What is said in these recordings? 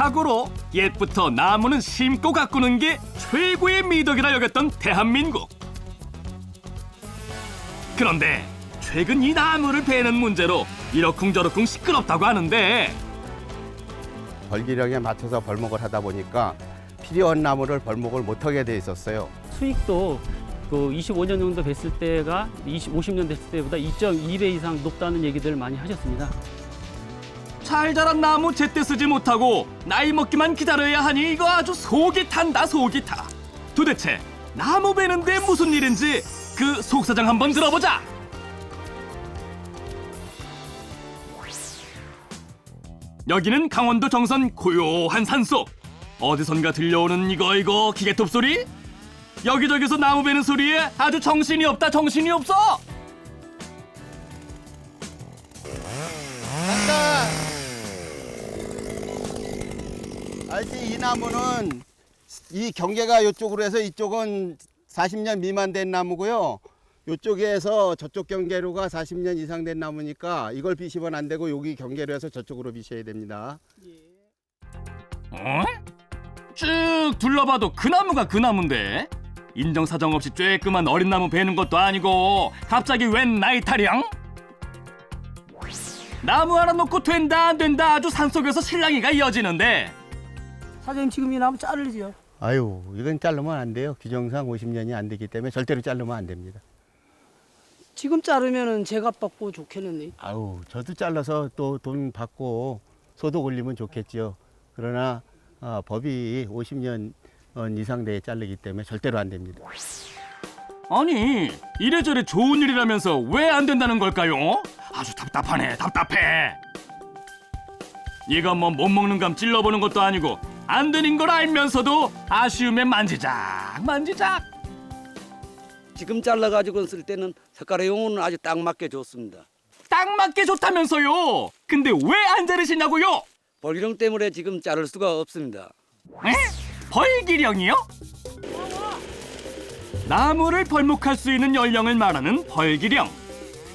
자고로 옛부터 나무는 심고 가꾸는 게 최고의 미덕이라 여겼던 대한민국. 그런데 최근 이 나무를 베는 문제로 이러쿵저러쿵 시끄럽다고 하는데 벌기령에 맞춰서 벌목을 하다 보니까 필요한 나무를 벌목을 못하게 돼 있었어요. 수익도 그 25년 정도 뵀을 때가 20, 50년 됐을 때보다 2.2배 이상 높다는 얘기들 많이 하셨습니다. 잘 자란 나무 제때 쓰지 못하고 나이 먹기만 기다려야 하니 이거 아주 속이 탄다 속이 타. 도대체 나무 베는데 무슨 일인지 그 속사정 한번 들어보자. 여기는 강원도 정선 고요한 산속. 어디선가 들려오는 이거 이거 기계톱 소리? 여기저기서 나무 베는 소리에 아주 정신이 없다 정신이 없어. 아저씨 이 나무는 이 경계가 이쪽으로 해서 이쪽은 40년 미만 된 나무고요. 이쪽에서 저쪽 경계로가 40년 이상 된 나무니까 이걸 비시면 안 되고 여기 경계로 해서 저쪽으로 비셔야 됩니다. 어? 쭉 둘러봐도 그 나무가 그 나무인데 인정사정 없이 쬐끄만 어린 나무 베는 것도 아니고 갑자기 웬 나이 타령? 나무 하나 놓고 된다 안 된다 아주 산속에서 실랑이가 이어지는데 사장님 지금 이 나무 자르지요. 아유 이건 자르면 안 돼요. 규정상 50년이 안 되기 때문에 절대로 자르면 안 됩니다. 지금 자르면은 제값 받고 좋겠는데. 아유 저도 잘라서 또 돈 받고 소득 올리면 좋겠죠. 그러나 아, 법이 50년 이상 돼에 자르기 때문에 절대로 안 됩니다. 아니 이래저래 좋은 일이라면서 왜 안 된다는 걸까요? 아주 답답하네 답답해 이건 뭐못 먹는 감 찔러보는 것도 아니고 안 되는 걸 알면서도 아쉬움에 만지작 만지작 지금 잘라가지고 쓸 때는 색깔의 용은 아주 딱 맞게 좋습니다. 딱 맞게 좋다면서요 근데 왜 안 자르시냐고요? 벌기령 때문에 지금 자를 수가 없습니다. 에? 벌기령이요? 나무를 벌목할 수 있는 연령을 말하는 벌기령.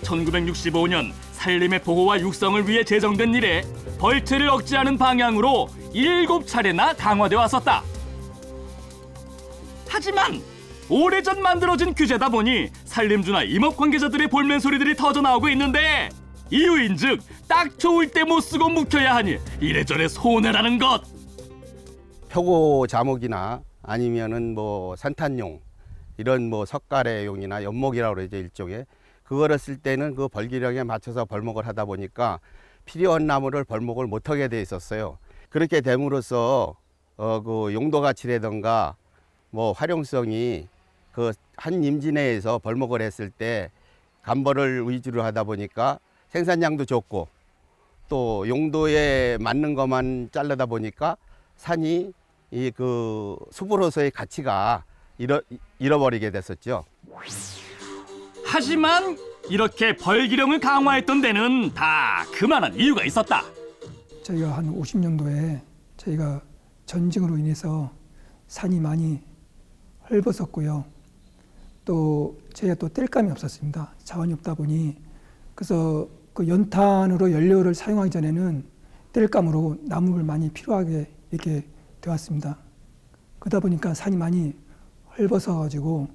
1965년 산림의 보호와 육성을 위해 제정된 이래 벌채를 억제하는 방향으로 일곱 차례나 강화돼 왔었다. 하지만 오래전 만들어진 규제다 보니 산림주나 임업 관계자들의 볼멘 소리들이 터져 나오고 있는데 이유인즉 딱 좋을 때 못 쓰고 묵혀야 하니 이래저래 손해라는 것. 표고 자목이나 아니면은 뭐 산탄용 이런 뭐 석가래용이나 연목이라고 그러죠 일종의 그거를 쓸 때는 그 벌기령에 맞춰서 벌목을 하다 보니까 필요한 나무를 벌목을 못하게 돼 있었어요. 그렇게 됨으로써 어 그 용도 가치라든가 뭐 활용성이 그 한 임지 내에서 벌목을 했을 때 간벌을 위주로 하다 보니까 생산량도 좋고 또 용도에 맞는 것만 자르다 보니까 산이 이 그 숲으로서의 가치가 잃어, 잃어버리게 됐었죠. 하지만 이렇게 벌기령을 강화했던 데는 다 그만한 이유가 있었다. 저희가 한 50년도에 저희가 전쟁으로 인해서 산이 많이 헐벗었고요. 또 저희가 또 뗄감이 없었습니다. 자원이 없다 보니 그래서 그 연탄으로 연료를 사용하기 전에는 뗄감으로 나무를 많이 필요하게 이렇게 되었습니다. 그러다 보니까 산이 많이 헐벗어 가지고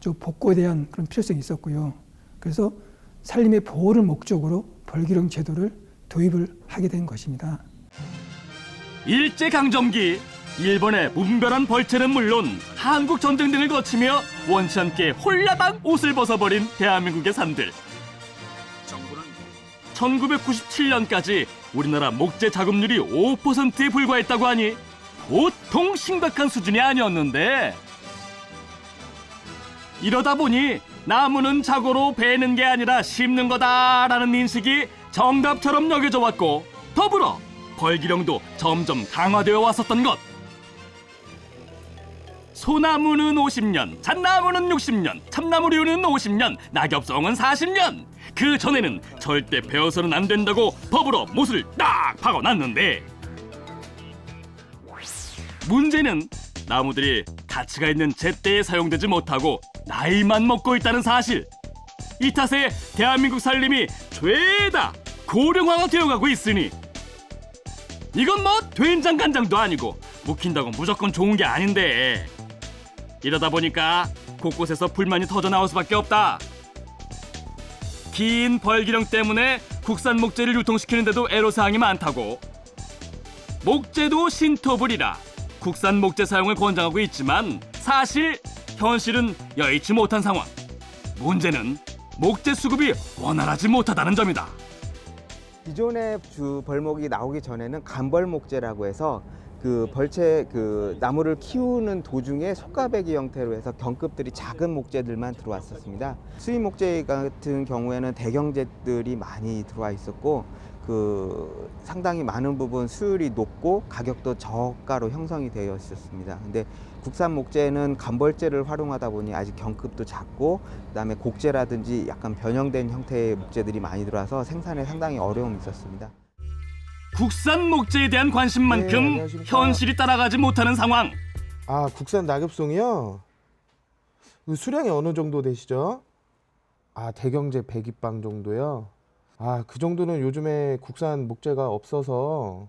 좀 복구에 대한 그런 필요성이 있었고요. 그래서 산림의 보호를 목적으로 벌기령 제도를 도입을 하게 된 것입니다. 일제 강점기 일본의 무분별한 벌채는 물론 한국 전쟁 등을 거치며 원치 않게 홀라당 옷을 벗어버린 대한민국의 산들. 1997년까지 우리나라 목재 자급률이 5%에 불과했다고 하니 보통 심각한 수준이 아니었는데 이러다 보니 나무는 자고로 베는 게 아니라 심는 거다라는 인식이 정답처럼 여겨져 왔고 더불어 벌기령도 점점 강화되어 왔었던 것. 소나무는 50년, 잣나무는 60년, 참나무류는 50년, 낙엽송은 40년. 그 전에는 절대 베어서는 안 된다고 법으로 못을 딱 박아놨는데 문제는 나무들이 가치가 있는 제때에 사용되지 못하고 나이만 먹고 있다는 사실. 이 탓에 대한민국 산림이 죄다 고령화가 되어가고 있으니 이건 뭐 된장 간장도 아니고 묵힌다고 무조건 좋은 게 아닌데 이러다 보니까 곳곳에서 불만이 터져 나올 수밖에 없다. 긴 벌기령 때문에 국산 목재를 유통시키는데도 애로사항이 많다고 목재도 신토불이라 국산 목재 사용을 권장하고 있지만 사실 현실은 여의치 못한 상황 문제는 목재 수급이 원활하지 못하다는 점이다 기존의 주 벌목이 나오기 전에는 간벌목재라고 해서 그 벌채 그 나무를 키우는 도중에 속가배기 형태로 해서 경급들이 작은 목재들만 들어왔었습니다. 수입 목재 같은 경우에는 대경재들이 많이 들어와 있었고 그 상당히 많은 부분 수율이 높고 가격도 저가로 형성이 되어 있었습니다. 근데 국산 목재는 간벌재를 활용하다 보니 아직 경급도 작고 그다음에 곡재라든지 약간 변형된 형태의 목재들이 많이 들어와서 생산에 상당히 어려움이 있었습니다. 국산 목재에 대한 네, 관심만큼 안녕하십니까. 현실이 따라가지 못하는 상황 아, 국산 낙엽송이요? 그 수량이 어느 정도 되시죠? 아, 대경제 100입방 정도요? 아, 그 정도는 요즘에 국산 목재가 없어서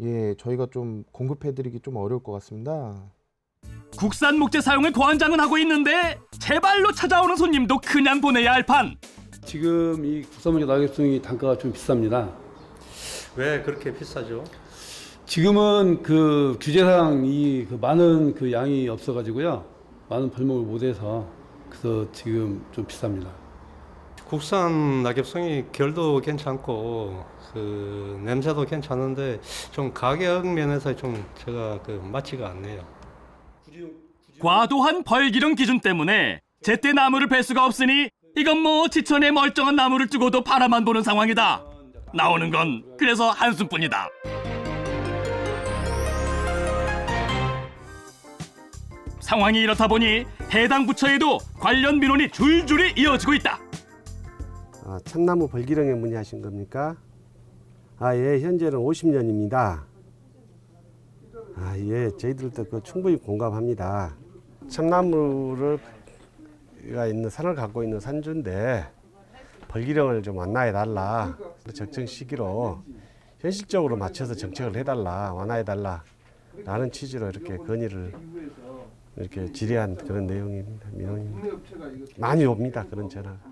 예, 저희가 좀 공급해드리기 좀 어려울 것 같습니다. 국산 목재 사용을 권장은 하고 있는데 제발로 찾아오는 손님도 그냥 보내야 할 판 지금 이 국산목재 낙엽송이 단가가 좀 비쌉니다. 왜 그렇게 비싸죠? 지금은 그 규제상 이 그 많은 그 양이 없어가지고요. 많은 벌목을 못해서 그래서 지금 좀 비쌉니다. 국산 낙엽송이 결도 괜찮고 그 냄새도 괜찮은데 좀 가격 면에서 좀 제가 그 맞지가 않네요. 과도한 벌기령 기준 때문에 제때 나무를 뺄 수가 없으니 이건 뭐 지천에 멀쩡한 나무를 두고도 바라만 보는 상황이다. 나오는 건 그래서 한숨뿐이다. 상황이 이렇다 보니 해당 부처에도 관련 민원이 줄줄이 이어지고 있다 아, 참나무 벌기령에 문의하신 겁니까? 아, 예, 현재는 50년입니다. 아, 예, 저희들도 그 충분히 공감합니다. 참나무를 가 있는 산을 갖고 있는 산주인데 벌기령을 좀 완화해 달라. 적정 시기로 현실적으로 맞춰서 정책을 해달라, 완화해 달라. 라는 취지로 이렇게 건의를 이렇게 질의한 그런 내용입니다. 민원입니다. 많이 옵니다. 그런 전화가.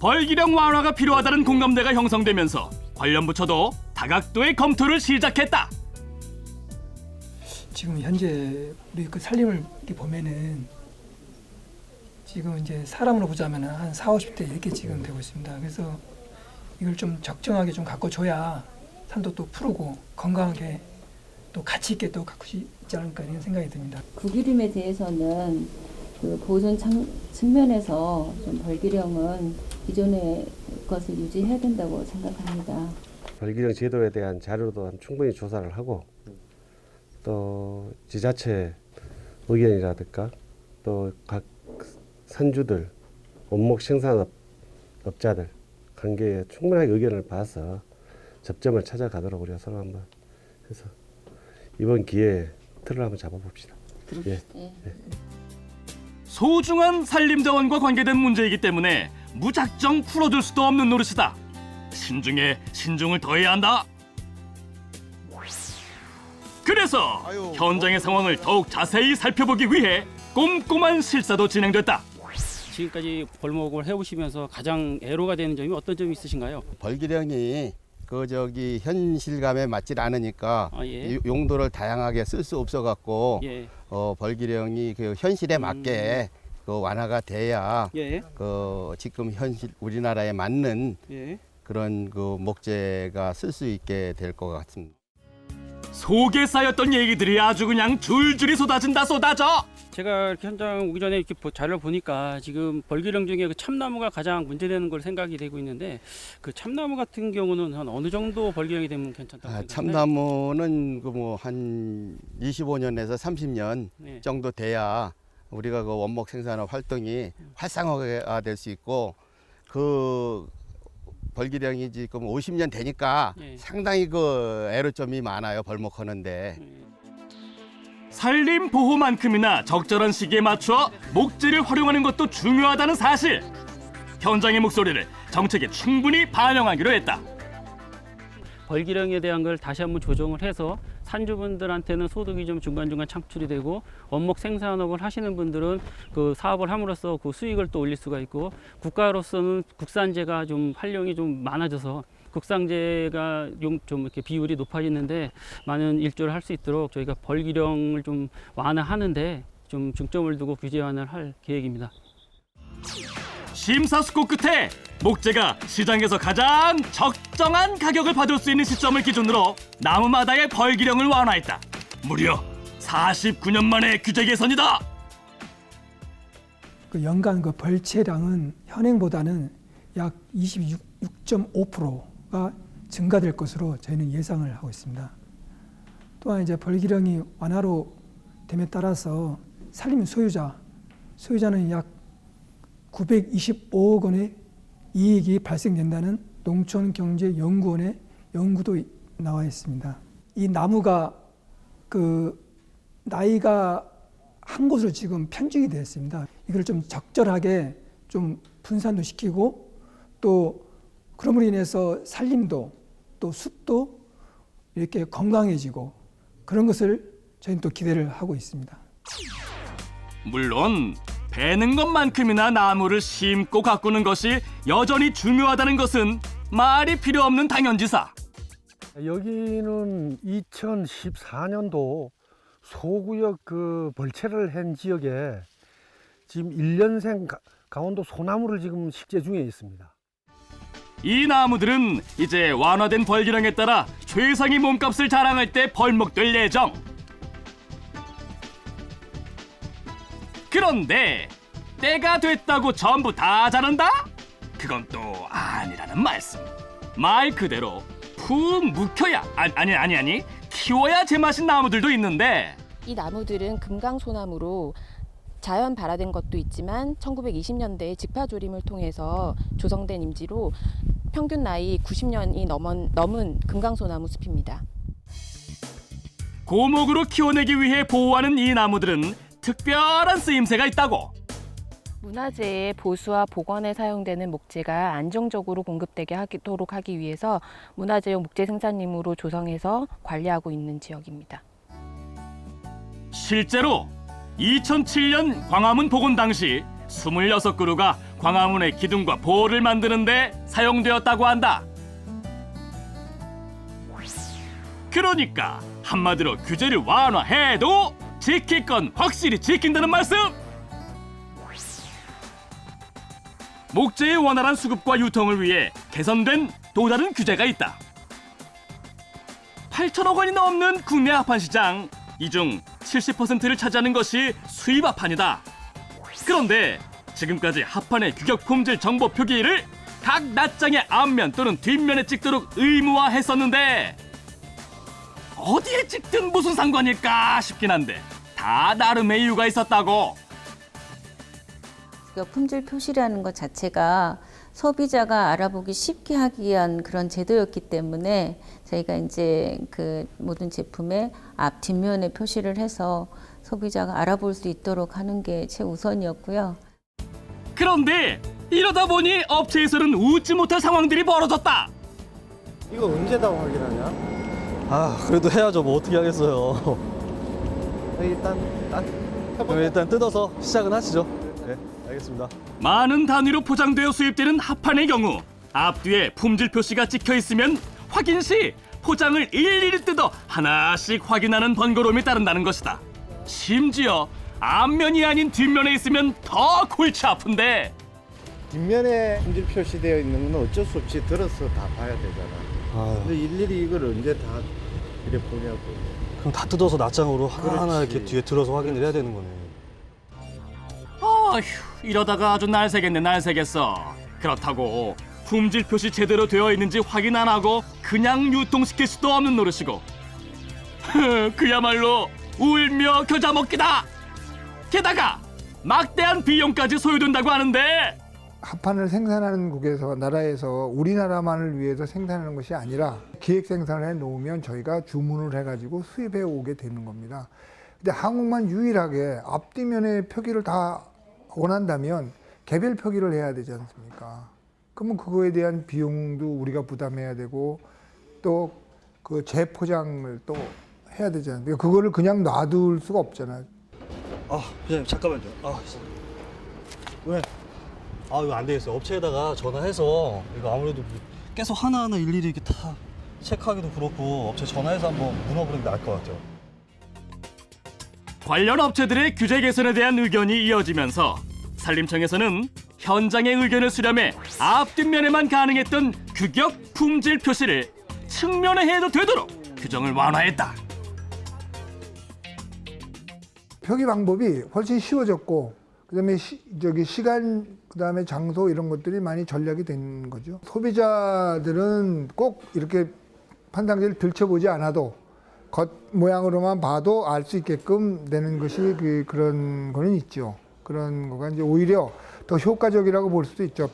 벌기령 완화가 필요하다는 공감대가 형성되면서 관련 부처도 다각도의 검토를 시작했다 지금 현재 우리 그 살림을 이렇게 보면은 지금 이제 사람으로 보자면 한 4, 50대 이렇게 지금 되고 있습니다. 그래서 이걸 좀 적정하게 좀 갖고 줘야 산도 또 푸르고 건강하게 또 가치 있게 또 갖고 있지 않을까 이런 생각이 듭니다. 구기림에 대해서는 그 보존 창, 측면에서 좀 벌기령은 기존의 것을 유지해야 된다고 생각합니다. 벌기령 제도에 대한 자료도 충분히 조사를 하고 또 지자체 의견이라든가 또 각 산주들 원목 생산업 업자들 관계에 충분하게 의견을 봐서 접점을 찾아가도록 우리가 서로 한번 해서 이번 기회에 틀을 한번 잡아봅시다. 예. 소중한 산림자원과 관계된 문제이기 때문에 무작정 풀어줄 수도 없는 노릇이다. 신중에 신중을 더해야 한다. 그래서 현장의 상황을 더욱 자세히 살펴보기 위해 꼼꼼한 실사도 진행됐다. 지금까지 벌목을 해오시면서 가장 애로가 되는 점이 어떤 점이 있으신가요? 벌기령이 그 저기 현실감에 맞질 않으니까 아, 예. 이 용도를 다양하게 쓸 수 없어 갖고 예, 어, 벌기령이 그 현실에 맞게 그 완화가 돼야 예, 그 지금 현실 우리나라에 맞는 예. 그런 그 목재가 쓸 수 있게 될 것 같습니다. 속에 쌓였던 얘기들이 아주 그냥 줄줄이 쏟아진다 쏟아져. 제가 이렇게 현장 오기 전에 이렇게 보- 자료를 보니까 지금 벌기령 중에 그 참나무가 가장 문제되는 걸 생각이 되고 있는데 그 참나무 같은 경우는 한 어느 정도 벌기령이 되면 괜찮다고 아, 생각하나요? 참나무는 그 뭐 한 25년에서 30년 네. 정도 돼야 우리가 그 원목 생산업 활동이 활성화가 될 수 있고 그 벌기령이 지금 50년 되니까 예. 상당히 그 애로점이 많아요 벌목하는데 산림 보호만큼이나 적절한 시기에 맞춰 목재를 활용하는 것도 중요하다는 사실. 현장의 목소리를 정책에 충분히 반영하기로 했다. 벌기령에 대한 걸 다시 한번 조정을 해서 산주분들한테는 소득이 좀 중간중간 창출이 되고 원목 생산업을 하시는 분들은 그 사업을 함으로써 그 수익을 또 올릴 수가 있고 국가로서는 국산재가 좀 활용이 좀 많아져서 용- 좀 이렇게 비율이 높아지는데 많은 일조를 할 수 있도록 저희가 벌기령을 좀 완화하는데 좀 중점을 두고 규제 완화를 할 계획입니다. 심사숙고 끝에 목재가 시장에서 가장 적정한 가격을 받을 수 있는 시점을 기준으로 나무마다의 벌기령을 완화했다. 무려 49년 만에 규제 개선이다. 그 연간 그 벌채량은 현행보다는 약 26.5% 가 증가될 것으로 저희는 예상을 하고 있습니다. 또한 이제 벌기령이 완화로 됨에 따라서 산림 소유자 소유자는 약 925억 원의 이익이 발생된다는 농촌경제연구원의 연구도 나와 있습니다. 이 나무가 그 나이가 한 곳으로 지금 편중이 되어 있습니다. 이걸 좀 적절하게 좀 분산도 시키고 또 그럼으로 인해서 산림도 또 숲도 이렇게 건강해지고 그런 것을 저희는 또 기대를 하고 있습니다. 물론 베는 것만큼이나 나무를 심고 가꾸는 것이 여전히 중요하다는 것은 말이 필요 없는 당연지사. 여기는 2014년도 소구역 그 벌채를 한 지역에 지금 1년생 가- 강원도 소나무를 지금 식재 중에 있습니다. 이 나무들은 이제 완화된 벌기령에 따라 최상위 몸값을 자랑할 때 벌목될 예정. 그런데 때가 됐다고 전부 다 자란다? 그건 또 아니라는 말씀. 말 그대로 푹 묵혀야 아니 아니 아니 아니 키워야 제맛인 나무들도 있는데 이 나무들은 금강소나무로 자연 발화된 것도 있지만 1920년대 직파조림을 통해서 조성된 임지로 평균 나이 90년이 넘은, 넘은 금강소나무 숲입니다. 고목으로 키워내기 위해 보호하는 이 나무들은 특별한 쓰임새가 있다고. 문화재의 보수와 복원에 사용되는 목재가 안정적으로 공급되게 하도록 하기 위해서 문화재용 목재 생산림으로 조성해서 관리하고 있는 지역입니다. 실제로 2007년 광화문 복원 당시 26그루가 광화문의 기둥과 보호를 만드는데 사용되었다고 한다. 그러니까 한마디로 규제를 완화해도 지킬 건 확실히 지킨다는 말씀. 목재의 원활한 수급과 유통을 위해 개선된 또 다른 규제가 있다. 8천억 원이 넘는 국내 합판 시장 이 중 70%를 차지하는 것이 수입 합판이다. 그런데 지금까지 합판의 규격 품질 정보 표기를 각 낱장의 앞면 또는 뒷면에 찍도록 의무화했었는데 어디에 찍든 무슨 상관일까 싶긴 한데 다 나름의 이유가 있었다고. 그 품질 표시라는 것 자체가 소비자가 알아보기 쉽게 하기 위한 그런 제도였기 때문에 저희가 이제 그 모든 제품의 앞 뒷면에 표시를 해서 소비자가 알아볼 수 있도록 하는 게 최우선이었고요. 그런데 이러다 보니 업체에서는 웃지 못할 상황들이 벌어졌다. 이거 언제 다 확인하냐? 아 그래도 해야죠 뭐 어떻게 하겠어요 일단 난 그럼 일단 뜯어서 시작은 하시죠 네 알겠습니다 많은 단위로 포장되어 수입되는 합판의 경우 앞뒤에 품질 표시가 찍혀 있으면 확인 시 포장을 일일이 뜯어 하나씩 확인하는 번거로움이 따른다는 것이다. 심지어 앞면이 아닌 뒷면에 있으면 더 골치 아픈데 뒷면에 품질 표시되어 있는 건 어쩔 수 없이 들어서 다 봐야 되잖아. 아 근데 일일이 이걸 언제 다 이래 보냐고. 그럼 다 뜯어서 낱장으로 하나하나 그렇지. 이렇게 뒤에 들어서 확인을 해야 되는 거네 어휴 이러다가 아주 날 새겠네 날 새겠어. 그렇다고 품질 표시 제대로 되어 있는지 확인 안 하고 그냥 유통시킬 수도 없는 노릇이고 그야말로 울며 겨자 먹기다. 게다가 막대한 비용까지 소요된다고 하는데 합판을 생산하는 국에서 나라에서 우리나라만을 위해서 생산하는 것이 아니라 기획 생산을 해 놓으면 저희가 주문을 해가지고 수입해 오게 되는 겁니다. 근데 한국만 유일하게 앞뒤면의 표기를 다 원한다면 개별 표기를 해야 되지 않습니까? 그러면 그거에 대한 비용도 우리가 부담해야 되고 또 그 재포장을 또 해야 되잖아요. 그러니까 그거를 그냥 놔둘 수가 없잖아요. 아, 회장님 잠깐만요. 아, 왜? 아, 이거 안 되겠어요. 업체에다가 전화해서 이거 아무래도 뭐 계속 하나하나 일일이 이렇게 다 체크하기도 그렇고 업체 전화해서 한번 물어보는 게 나을 것 같아요. 관련 업체들의 규제 개선에 대한 의견이 이어지면서 산림청에서는 현장의 의견을 수렴해 앞뒷면에만 가능했던 규격 품질 표시를 측면에 해도 되도록 규정을 완화했다. 표기 방법이 훨씬 쉬워졌고 그다음에 시, 저기 시간 그다음에 장소 이런 것들이 많이 전략이 된 거죠. 소비자들은 꼭 이렇게 판상지를 들춰보지 않아도 겉 모양으로만 봐도 알 수 있게끔 되는 것이 그, 그런 거는 있죠. 그런 거가 이제 오히려 더 효과적이라고 볼 수도 있죠.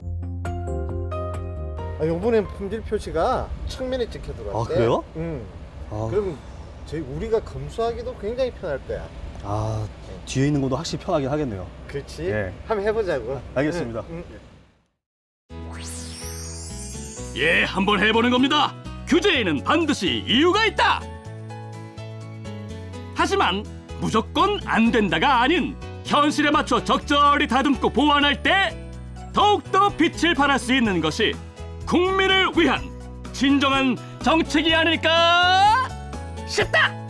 아, 이번엔 품질 표시가 측면에 찍혀 들어왔대. 아, 그래요? 응. 아. 그럼 저희 우리가 검수하기도 굉장히 편할 거야. 아, 뒤에 있는 것도 확실히 편하긴 하겠네요. 그렇지. 예. 한번 해보자고. 알겠습니다. 응, 응. 예, 한번 해보는 겁니다. 규제에는 반드시 이유가 있다. 하지만 무조건 안 된다가 아닌 현실에 맞춰 적절히 다듬고 보완할 때 더욱더 빛을 발할 수 있는 것이 국민을 위한 진정한 정책이 아닐까 싶다.